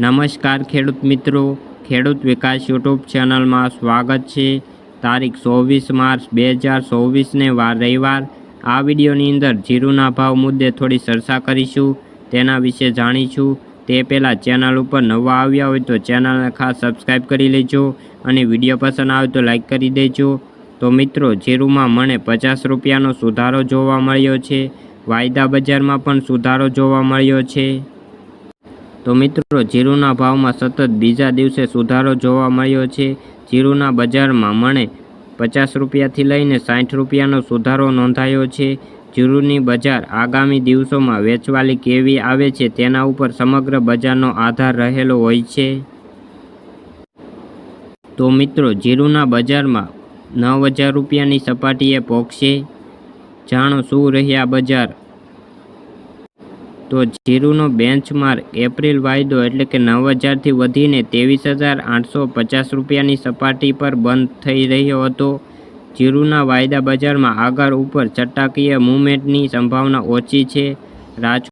નમસ્કાર ખેડૂત મિત્રો. ખેડૂત વિકાસ યુટ્યુબ ચેનલમાં સ્વાગત છે. તારીખ ચોવીસ માર્ચ બે હજાર ચોવીસને વાર રવિવાર. આ વિડીયોની અંદર જીરુના ભાવ મુદ્દે થોડી ચર્ચા કરીશું. તેના વિશે જાણીશું. તે પહેલાં ચેનલ ઉપર નવા આવ્યા હોય તો ચેનલને ખાસ સબસ્ક્રાઈબ કરી લેજો અને વીડિયો પસંદ આવે તો લાઈક કરી દેજો. તો મિત્રો, જીરુમાં મને પચાસ રૂપિયાનો સુધારો જોવા મળ્યો છે. વાયદા બજારમાં પણ સુધારો જોવા મળ્યો છે. તો મિત્રો, જીરુના ભાવમાં સતત બીજા દિવસે સુધારો જોવા મળ્યો છે. જીરુના બજારમાં મણે પચાસ રૂપિયાથી લઈને સાઠ રૂપિયાનો સુધારો નોંધાયો છે. જીરુની બજાર આગામી દિવસોમાં વેચવાલી કેવી આવે છે તેના ઉપર સમગ્ર બજારનો આધાર રહેલો હોય છે. તો મિત્રો, જીરુના બજારમાં નવ હજાર રૂપિયાની સપાટીએ પહોંચશે જાણો શું રહ્યા બજાર? તો જીરુનો બેન્ચમાર્ક એપ્રિલ વાયદો એટલે કે નવ હજારથી વધીને ત્રેવીસ હજાર આઠસો પચાસ રૂપિયાની સપાટી પર બંધ થઈ રહ્યો હતો. જીરુના વાયદા બજારમાં આગળ ઉપર ચટાકીય મૂવમેન્ટની સંભાવના ઓછી છે. રાજ